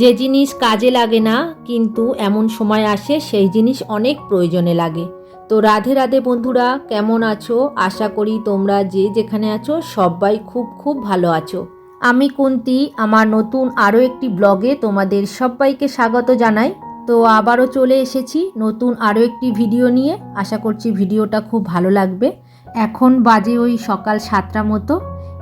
যে জিনিস কাজে লাগে না, কিন্তু এমন সময় আসে সেই জিনিস অনেক প্রয়োজনে লাগে। তো রাধে রাধে বন্ধুরা, কেমন আছো? আশা করি তোমরা যে যেখানে আছো সবাই খুব খুব ভালো আছো। আমি কুন্তি, আমার নতুন আরও একটি ব্লগে তোমাদের সবাইকে স্বাগত জানাই। তো আবারও চলে এসেছি নতুন আরও একটি ভিডিও নিয়ে। আশা করছি ভিডিওটা খুব ভালো লাগবে। এখন বাজে ওই সকাল সাতটা মতো।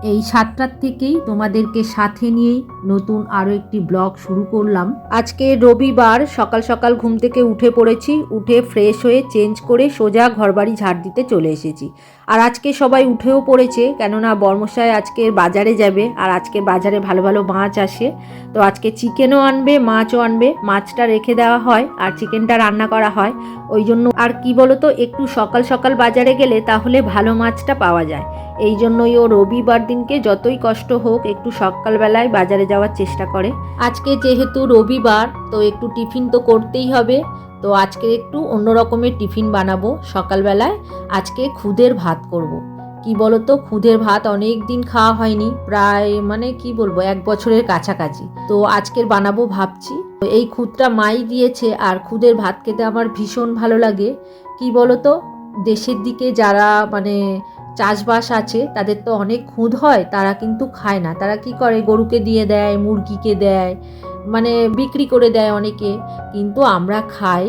এই সাতটার থেকেই তোমাদেরকে সাথে নিয়েই নতুন আরও একটি ব্লগ শুরু করলাম। আজকে রবিবার, সকাল সকাল ঘুম থেকে উঠে পড়েছি, উঠে ফ্রেশ হয়ে চেঞ্জ করে সোজা ঘরবাড়ি ঝাড় দিতে চলে এসেছি। আর আজকে সবাই উঠেও পড়েছে, কেননা বর্মশাই আজকে বাজারে যাবে আর আজকে বাজারে ভালো ভালো মাছ আসে। তো আজকে চিকেনও আনবে, মাছও আনবে, মাছটা রেখে দেওয়া হয় আর চিকেনটা রান্না করা হয়। ওই জন্য আর কি বলতো, একটু সকাল সকাল বাজারে গেলে তাহলে ভালো মাছটা পাওয়া যায়। এই জন্যই ও রবিবার দিনকে যতই কষ্ট হোক একটু সকালবেলায় বাজারে যাওয়ার চেষ্টা করে। আজকে যেহেতু রবিবার, তো একটু টিফিন তো করতেই হবে। তো আজকে একটু অন্য রকমের টিফিন বানাবো সকালবেলায়। আজকে খুদের ভাত করব। কি বলতো, খুদের ভাত অনেক দিন খাওয়া হয়নি, প্রায় মানে কি বলব, এক বছরের কাছাকাছি। তো আজকের বানাবো ভাবছি। এই খুদটা মাই দিয়েছে, আর খুদের ভাত খেতে আমার ভীষণ ভালো লাগে। কি বলতো, দেশের দিকে যারা মানে চাষবাস আছে, তাদের তো অনেক খুঁদ হয়, তারা কিন্তু খায় না। তারা কি করে? গরুকে দিয়ে দেয়, মুরগিকে দেয় মানে বিক্রি করে দেয় অনেকে। কিন্তু আমরা খাই।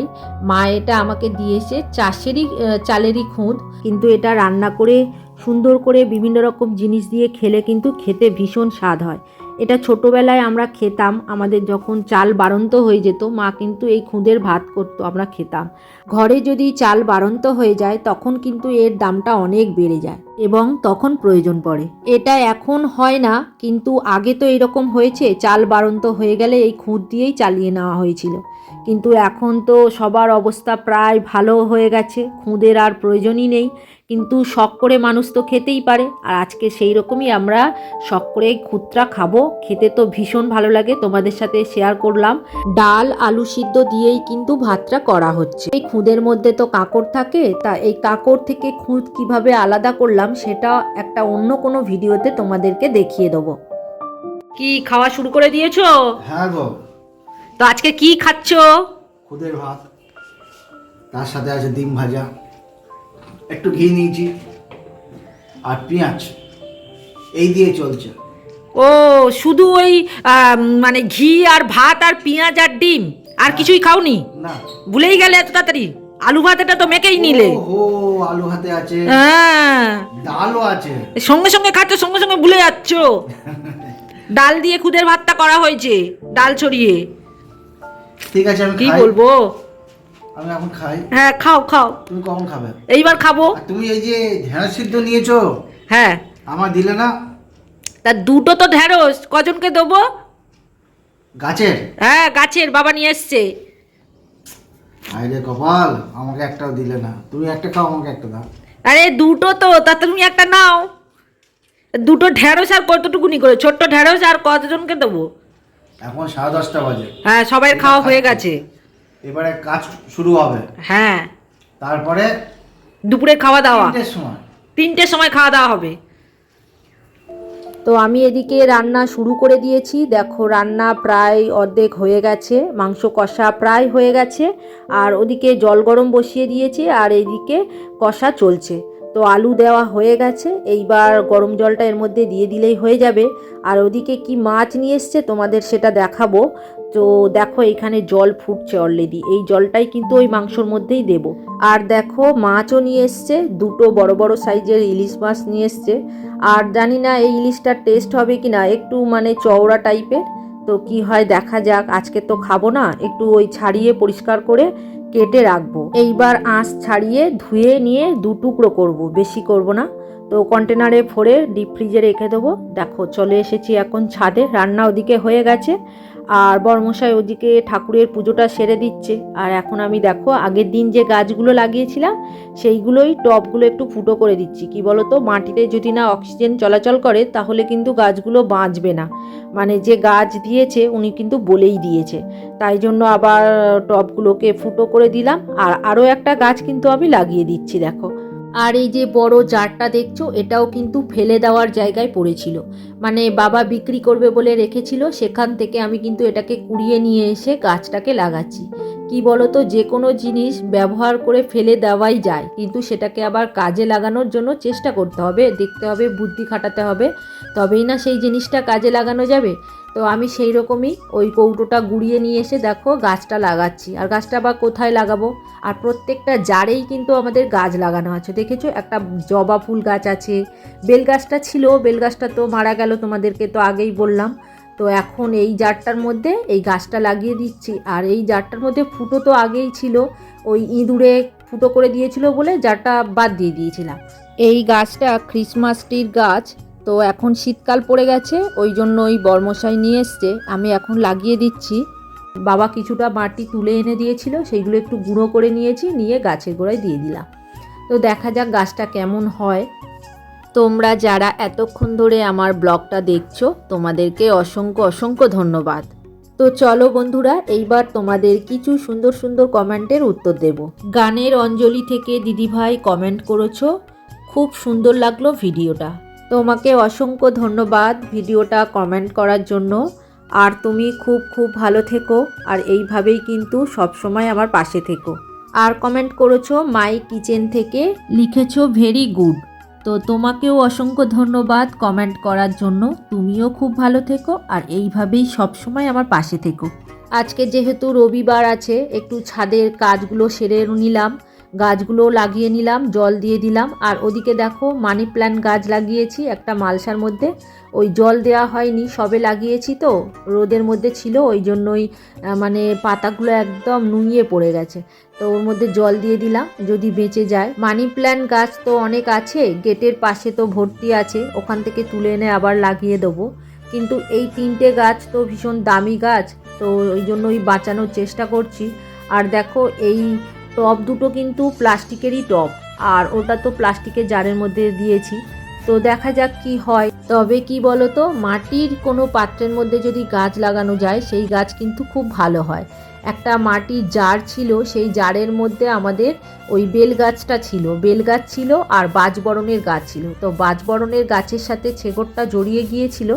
মা এটা আমাকে দিয়েছে চাষেরই চালেরই খুঁদ কিন্তু এটা রান্না করে, সুন্দর করে বিভিন্ন রকম জিনিস দিয়ে খেলে কিন্তু খেতে ভীষণ স্বাদ হয়। এটা ছোটোবেলায় আমরা খেতাম। আমাদের যখন চাল বাড়ন্ত হয়ে যেত, মা কিন্তু এই খুঁদের ভাত করতো, আমরা খেতাম। ঘরে যদি চাল বাড়ন্ত হয়ে যায়, তখন কিন্তু এর দামটা অনেক বেড়ে যায় এবং তখন প্রয়োজন পড়ে। এটা এখন হয় না, কিন্তু আগে তো এরকম হয়েছে, চাল বাড়ন্ত হয়ে গেলে এই খুঁদ দিয়েই চালিয়ে নেওয়া হয়েছিল। কিন্তু এখন তো সবার অবস্থা প্রায় ভালো হয়ে গেছে, খুঁদের আর প্রয়োজনই নেই। কিন্তু শখ করে মানুষ তো খেতেই পারে, আর আজকে সেই রকমই আমরা শখ করে খুদটা খাব। খেতে তো ভীষণ ভালো লাগে, তোমাদের সাথে শেয়ার করলাম। ডাল, আলু সিদ্ধ দিয়েই কিন্তু ভাতটা করা হচ্ছে। এই খুঁদের মধ্যে তো কাঁকড় থাকে, তা এই কাঁকড় থেকে খুদ কীভাবে আলাদা করলাম সেটা একটা অন্য কোনো ভিডিওতে তোমাদেরকে দেখিয়ে দেবো। কি, খাওয়া শুরু করে দিয়েছ? হ্যাঁ গো। তো আজকে কি খাচ্ছ? খুদের ভাত তার সাথে আছে ডিম ভাজা একটু ঘি নিয়েছি আর পেঁয়াজ। এই দিয়ে চলছে। ও শুধু ওই মানে ঘি আর ভাত আর পেঁয়াজ আর ডিম? আর কিছুই খাওনি? না। ভুলেই গেলে এত তাড়াতাড়ি। আলু ভাতেটা তো মেকেই নিলে। ও আলু হাতে আছে। হ্যাঁ। ডালও আছে। সঙ্গে সঙ্গে খাচ্ছ সঙ্গে সঙ্গে ভুলে যাচ্ছ। ডাল দিয়ে খুদের ভাতটা করা হয়েছে ডাল ছড়িয়ে। ঠিক আছে আমি কি বলব? আমি এখন খাই। হ্যাঁ খাও খাও। তুমি কখন খাবে? এইবার খাব। তুমি এই যে ঢেঁড়স সিদ্ধ নিয়েছো হ্যাঁ। আমার দিলে না? তা দুটো তো ঢ্যাঁড়স কজনকে দেবো? গাছের? হ্যাঁ গাছের বাবা নিয়ে এসছে। আরে কপাল আমাকে একটাও দিলে না। তুমি একটা খাও আমাকে একটা দাও। আরে দুটো তো তা তুমি একটা নাও। দুটো ঢ্যাঁড়স আর কতটুকুনি করে? ছোট্ট ঢ্যাঁড়স আর কতজনকে দেবো? এখন সাড়ে দশটা বাজে। হ্যাঁ সবাই খাওয়া হয়ে গেছে। এবারে কাজ শুরু হবে। হ্যাঁ। তারপরে দুপুরে খাওয়া দাওয়া। সময়। তিনটের সময় খাওয়া দাওয়া হবে। তো আমি এদিকে রান্না শুরু করে দিয়েছি। দেখো রান্না প্রায় অর্ধেক হয়ে গেছে। মাংস কষা প্রায় হয়ে গেছে। আর ওদিকে জল গরম বসিয়ে দিয়েছি। আর এদিকে কষা চলছে। তো আলু দেওয়া হয়ে গেছে। এইবার গরম জলটা এর মধ্যে দিয়ে দিলেই হয়ে যাবে। আর ওদিকে কি মাছ নিয়ে এসছে তোমাদের সেটা দেখাবো। তো দেখো এখানে জল ফুটছে অলরেডি এই জলটাই কিন্তু ওই মাংসর মধ্যেই দেব। আর দেখো মাছও নিয়ে এসছে। দুটো বড় বড় সাইজের ইলিশ মাছ নিয়ে এসছে। আর জানি না এই ইলিশটার টেস্ট হবে কি না একটু মানে চওড়া টাইপের তো কি হয় দেখা যাক। আজকে তো খাব না। একটু ওই ছাড়িয়ে পরিষ্কার করে কেটে রাখব। এইবার আঁশ ছাড়িয়ে ধুয়ে নিয়ে দু টুকরো করব, বেশি করব না। তো কন্টেনারে ভরে ডিপ ফ্রিজে রেখে দেবো। দেখো, চলে এসেছি এখন ছাদে। রান্না ওদিকে হয়ে গেছে। আর বর্মশাই ওদিকে ঠাকুরের পুজোটা সেরে দিচ্ছে। আর এখন আমি দেখো, আগের দিন যে গাছগুলো লাগিয়েছিলাম, সেইগুলোই টবগুলো একটু ফুটো করে দিচ্ছি। কি বলতো, মাটিতে যদি না অক্সিজেন চলাচল করে, তাহলে কিন্তু গাছগুলো বাঁচবে না। মানে যে গাছ দিয়েছে, উনি কিন্তু বলেই দিয়েছে। তাই জন্য আবার টবগুলোকে ফুটো করে দিলাম। আর আরও একটা গাছ কিন্তু আমি লাগিয়ে দিচ্ছি, দেখো। আর এই যে বড় জারটা দেখছ, এটাও কিন্তু ফেলে দেওয়ার জায়গায় পড়েছিল। মানে বাবা বিক্রি করবে বলে রেখেছিল, সেখান থেকে আমি কিন্তু এটাকে কুড়িয়ে নিয়ে এসে গাছটাকে লাগাচ্ছি। কি বলতো, যে কোনো জিনিস ব্যবহার করে ফেলে দেওয়াই যায়, কিন্তু সেটাকে আবার কাজে লাগানোর জন্য চেষ্টা করতে হবে। দেখতে হবে, বুদ্ধি খাটাতে হবে, তবেই না সেই জিনিসটা কাজে লাগানো যাবে। তো আমি সেই রকমই ওই কৌটোটা গুড়িয়ে নিয়ে এসে দেখো গাছটা লাগাচ্ছি। আর গাছটা বা কোথায় লাগাবো? আর প্রত্যেকটা জারেই কিন্তু আমাদের গাছ লাগানো আছে। দেখেছ? একটা জবা ফুল গাছ আছে। বেল গাছটা ছিল, বেল গাছটা তো মারা গেল তোমাদেরকে তো আগেই বললাম। তো এখন এই জারটার মধ্যে এই গাছটা লাগিয়ে দিচ্ছি। আর এই জারটার মধ্যে ফুটো তো আগেই ছিল। ওই ইঁদুরে ফুটো করে দিয়েছিল বলে জারটা বাদ দিয়ে দিয়েছিলাম। এই গাছটা ক্রিসমাস ট্রির গাছ। তো এখন শীতকাল পড়ে গেছে, ওই জন্য ওই বর্মশাই নিয়ে এসছে, আমি এখন লাগিয়ে দিচ্ছি। বাবা কিছুটা মাটি তুলে এনে দিয়েছিল, সেইগুলো একটু গুঁড়ো করে নিয়েছি, নিয়ে গাছের গোড়ায় দিয়ে দিলাম। তো দেখা যাক গাছটা কেমন হয়। তোমরা যারা এতক্ষণ ধরে আমার ব্লগটা দেখছ, তোমাদেরকে অসংখ্য অসংখ্য ধন্যবাদ। তো চলো বন্ধুরা, এইবার তোমাদের কিছু সুন্দর সুন্দর কমেন্টের উত্তর দেব। গানের অঞ্জলি থেকে দিদিভাই কমেন্ট করেছ, খুব সুন্দর লাগল ভিডিওটা। তোমাকে অসংখ্য ধন্যবাদ ভিডিওটা কমেন্ট করার জন্য। আর তুমি খুব খুব ভালো থেকো, আর এইভাবেই কিন্তু সবসময় আমার পাশে থেকো। আর কমেন্ট করেছ মাই কিচেন থেকে, লিখেছো ভেরি গুড তো তোমাকেও অসংখ্য ধন্যবাদ কমেন্ট করার জন্য। তুমিও খুব ভালো থেকো, আর এইভাবেই সবসময় আমার পাশে থেকো। আজকে যেহেতু রবিবার আছে, একটু ছাদের কাজগুলো সেরে নিলাম। গাছগুলো লাগিয়ে নিলাম, জল দিয়ে দিলাম। আর ওদিকে দেখো, মানি প্ল্যান্ট গাছ লাগিয়েছি, একটা মালসার মধ্যে। ওই জল দেওয়া হয়নি, সবে লাগিয়েছি তো, রোদের মধ্যে ছিল, ওই জন্যই মানে পাতাগুলো একদম নুইয়ে পড়ে গেছে। তো ওর মধ্যে জল দিয়ে দিলাম, যদি বেঁচে যায়। মানি প্ল্যান্ট গাছ তো অনেক আছে, গেটের পাশে তো ভর্তি আছে, ওখান থেকে তুলে এনে আবার লাগিয়ে দেবো। কিন্তু এই তিনটে গাছ তো ভীষণ দামি গাছ, তো ওই জন্যই বাঁচানোর চেষ্টা করছি। আর দেখো, এই টব দুটো কিন্তু প্লাস্টিকেরই টব আর ওটা তো প্লাস্টিকের জারের মধ্যে দিয়েছি। তো দেখা যাক কি হয়। তবে কি বলতো, মাটির কোনো পাত্রের মধ্যে যদি গাছ লাগানো যায়, সেই গাছ কিন্তু খুব ভালো হয়। একটা মাটির জার ছিল, সেই জারের মধ্যে আমাদের ওই বেল গাছটা ছিল। বেল গাছ ছিল আর বাজবরণের গাছ ছিল। তো বাজবরণের গাছের সাথে ছেগরটা জড়িয়ে গিয়েছিল।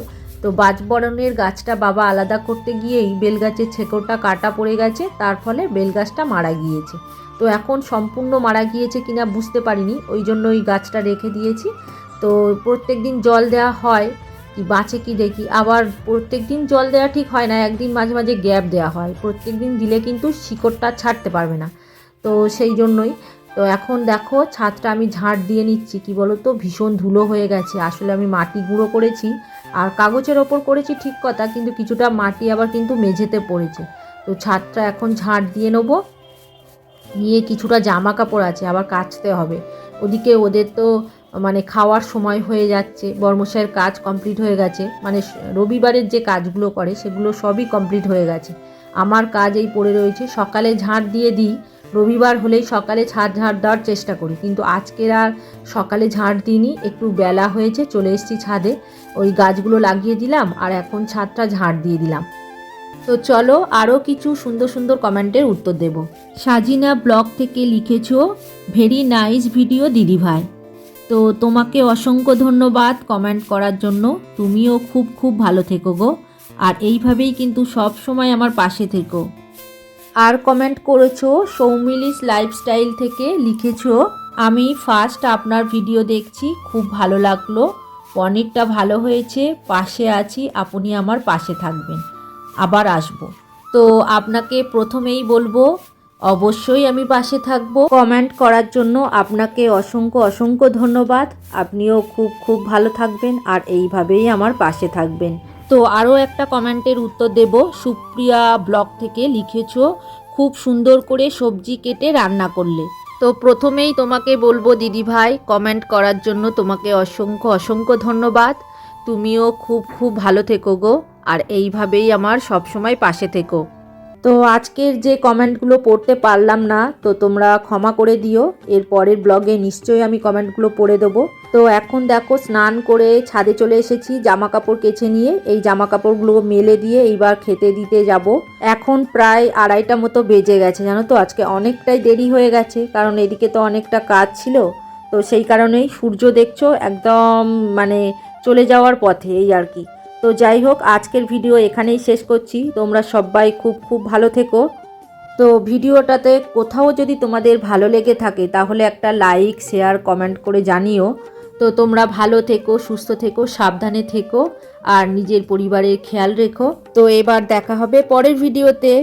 তো বাজবরণের গাছটা বাবা আলাদা করতে গিয়েই বেল গাছের ছেকড়টা কাটা পড়ে গেছে, তার ফলে বেল গাছটা মারা গিয়েছে। তো এখন সম্পূর্ণ মারা গিয়েছে কিনা বুঝতে পারিনি, ওই জন্য ওই গাছটা রেখে দিয়েছি। তো প্রত্যেক দিন জল দেওয়া হয়, কি বাঁচে কি দেখি, আবার প্রত্যেক দিন জল দেওয়া ঠিক হয় না, একদিন মাঝে মাঝে গ্যাপ দেওয়া হয়। প্রত্যেক দিন দিলে কিন্তু শিকড়টা ছাড়তে পারবে না। তো সেই জন্যই তো এখন দেখো ছাদটা আমি ঝাড় দিয়ে নিচ্ছি, কি বলো তো ভীষণ ধুলো হয়ে গেছে। আসলে আমি মাটি গুঁড়ো করেছি আর কাগজের ওপর করেছি ঠিক কথা, কিন্তু কিছুটা মাটি আবার কিন্তু মেঝেতে পড়েছে। তো ছাদটা এখন ঝাড় দিয়ে নেব। নিয়ে কিছুটা জামা কাপড় আছে, আবার কাচতে হবে। ওদিকে ওদের তো মানে খাওয়ার সময় হয়ে যাচ্ছে, বর্মশাইয়ের কাজ কমপ্লিট হয়ে গেছে। মানে রবিবারের যে কাজগুলো করে, সেগুলো সবই কমপ্লিট হয়ে গেছে। আমার কাজ এই পড়ে রয়েছে। সকালে ঝাঁট দিয়ে দিই। রবিবার হলেই সকালে ছাদ ঝাড় দেওয়ার চেষ্টা করি। কিন্তু আজকের আর সকালে ঝাঁট দিইনি। একটু বেলা হয়েছে, চলে এসেছি ছাদে। ওই গাছগুলো লাগিয়ে দিলাম আর এখন ছাদটা ঝাঁট দিয়ে দিলাম। তো চলো আরও কিছু সুন্দর সুন্দর কমেন্টের উত্তর দেব। সাজিনা ব্লগ থেকে লিখেছো, ভেরি নাইস ভিডিও দিদিভাই তো তোমাকে অসংখ্য ধন্যবাদ কমেন্ট করার জন্য। তুমিও খুব খুব ভালো থেকো গো। আর এইভাবেই কিন্তু সব সময় আমার পাশে থেকো। আর কমেন্ট করেছ, সৌমিলিস লাইফস্টাইল থেকে লিখেছো, আমি ফার্স্ট আপনার ভিডিও দেখছি, খুব ভালো লাগল। পনিরটা ভালো হয়েছে, পাশে আছি, আপনি আমার পাশে থাকবেন। আবার আসব। তো আপনাকে প্রথমেই বলব, অবশ্যই আমি পাশে থাকব। কমেন্ট করার জন্য আপনাকে অসংখ্য অসংখ্য ধন্যবাদ। আপনিও খুব খুব ভালো থাকবেন আর এইভাবেই আমার পাশে থাকবেন। তো আরও একটা কমেন্টের উত্তর দেব। সুপ্রিয়া ব্লগ থেকে লিখেছ খুব সুন্দর করে সবজি কেটে রান্না করলে। তো প্রথমেই তোমাকে বলব দিদিভাই কমেন্ট করার জন্য তোমাকে অসংখ্য অসংখ্য ধন্যবাদ। তুমিও খুব খুব ভালো থেকো গো। আর এইভাবেই আমার সবসময় পাশে থেকো। তো আজকের যে কমেন্টগুলো পড়তে পারলাম না, তো তোমরা ক্ষমা করে দিও। এর পরের ব্লগে নিশ্চয়ই আমি কমেন্টগুলো পড়ে দেবো। তো এখন দেখো, স্নান করে ছাদে চলে এসেছি জামা কাপড় কেচে নিয়ে। এই জামা কাপড়গুলো মেলে দিয়ে এইবার খেতে দিতে যাব। এখন প্রায় আড়াইটা মতো বেজে গেছে, জানো তো? আজকে অনেকটাই দেরি হয়ে গেছে, কারণ এদিকে তো অনেকটা কাজ ছিল। তো সেই কারণেই সূর্য দেখছ, একদম মানে চলে যাওয়ার পথে এই আর কি। তো যাই হোক, আজকের ভিডিও এখানেই শেষ করছি। তোমরা সবাই খুব খুব ভালো থেকো। তো ভিডিওটাতে কোথাও যদি তোমাদের ভালো লেগে থাকে, তাহলে একটা লাইক, শেয়ার, কমেন্ট করে জানিও। তো তোমরা ভালো থেকো, সুস্থ থেকো, সাবধানে থেকো, আর নিজের পরিবারের খেয়াল রেখো। তো এবার দেখা হবে পরের ভিডিওতে।